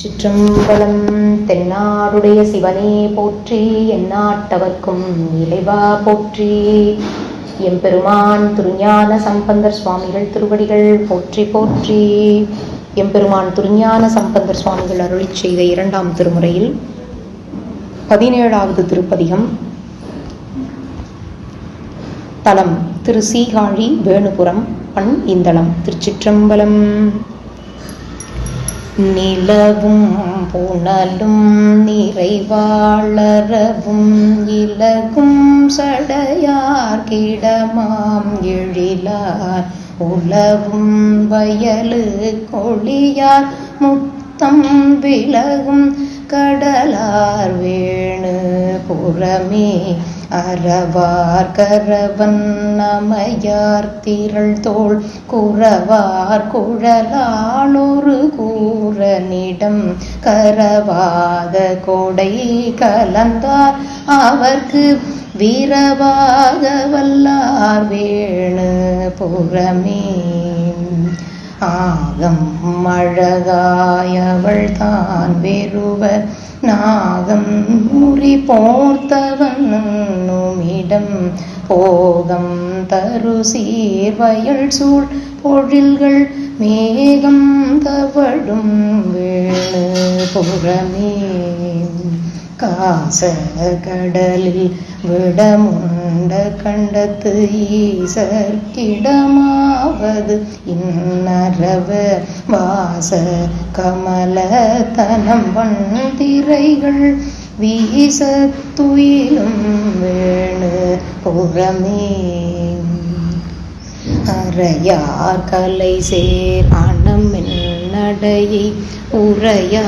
சிற்றம்பலம் தென்னாடுடைய சிவனே போற்றி எந்நாட்டவர்க்கும் இறைவா போற்றி. எம்பெருமான் திருஞான சம்பந்தர் சுவாமிகள் திருவடிகள் போற்றி போற்றி. எம்பெருமான் திருஞான சம்பந்தர் சுவாமிகள் அருளி செய்த இரண்டாம் திருமுறையில் பதினேழாவது திருப்பதிகம். தலம் திரு சீகாழி வேணுபுரம் பண் இந்தளம் திருச்சிற்றம்பலம். நிலவும் புனலும் நிறைவாளரவும் இலகும் சடையார் கிடமாம் எழிலார் உலவும் வயலு கொழியார் முத்தம் விலகும் கடலார் வேணு புறமே அறவார் கரவன் அமையார் திரள் தோல் குறவார் குழலாளொரு கூறனிடம் கரவாத கொடை கலந்தார். அவர்க்கு வீரவாக வல்லார் வேணு புறமே ஆகம் மழகாயவள் தான் வெறுவர் நாகம் முறி போர்த்தவனுமிடம் போகம் தரு சீர்வயல் சூழ். பொழில்கள் மேகம் தவழும் வேணு புறமே. காச கடலில் விடமுண்ட கண்டத்து ஈசர்க்கிடமாவது இன்னரவ வாச கமல தனம் வந்திரைகள் வீச துயிலும் வேணு புறமே. அறையார் கலை சேர் அணம் நடையை உரையா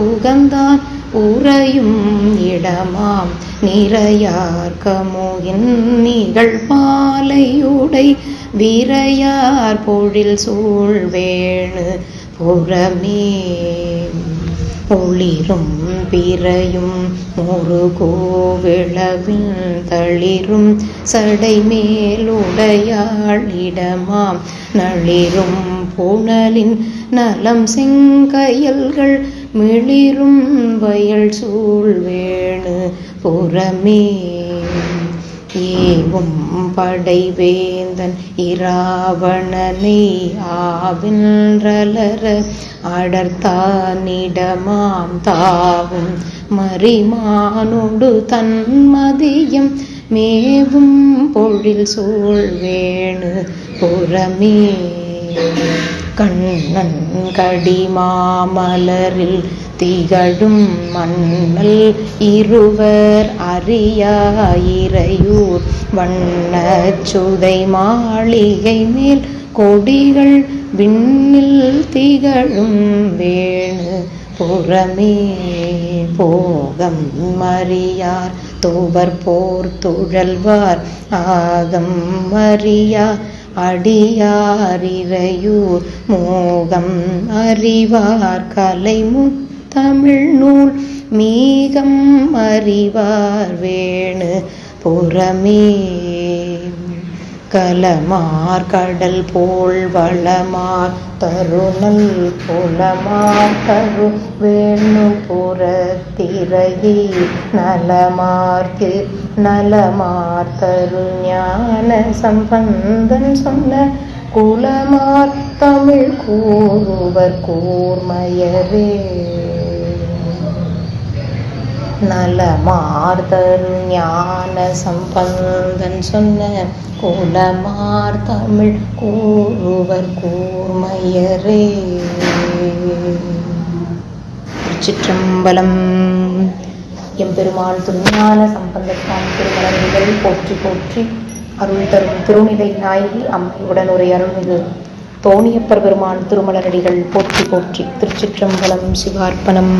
உகந்தான் உறையும் இடமாம் நிறையார் கமுகின் நிகழ் மாலையுடை விரையார் பொழில் சூழ்வேணு புறமே. ஒளிரும் பிறையும் ஒரு கோவிளவில் தளிரும் சடை மேலுடையாளிடமாம் நளிரும் புனலின் நலம் செங்கையல்கள் மிளிரும் வயல் சூழ்வேணு புறமே. ஏவும் படைவேந்தன் இராவணனை ஆவின்றலர அடர்த்தானிடமாம் தாவும் மறிமானோடு தன்மதியம் மேவும் பொழில் சூழ் வேணு புறமே. கண்ணன் கடிமாமலரில் திகழும் மன்னல் இருவர் அறியாயிரையூர் வண்ண சுதை மாளிகை மேல் கொடிகள் விண்ணில் திகழும் வேணு புறமே போகம் மறியார் தோவர் போர் துழல்வார் ஆகம் மறியா அடியாரிரையூர் மோகம் அறிவார் கலை முத்தமிழ் நூல் மீகம் அறிவார் வேணு புறமே கலமார் கடல் போல் வளமார் தருணல் குலமார் தரு வேணு புறத்திரையே நலமார்க்கு நலமார் தரு ஞான சம்பந்தன் சொன்ன குலமார் தமிழ் கூறுவர் கூர்மையரே. நலமார்தரு ஞான சம்பந்தன் சொன்ன குலமார் தமிழ் கூறுவர் கூர்மையரே. திருச்சிற்றம்பலம். எம்பெருமாள் திருஞான சம்பந்தத்தான் திருமலர்கள் போற்றி போற்றி அருள் தரும் திருநிலை நாயகி அம்மையுடன் ஒரு அருள்மிகு தோணியப்பர் பெருமான் திருமலரடிகள் போற்றி போற்றி திருச்சிற்றம்பலம் சிவார்ப்பணம்.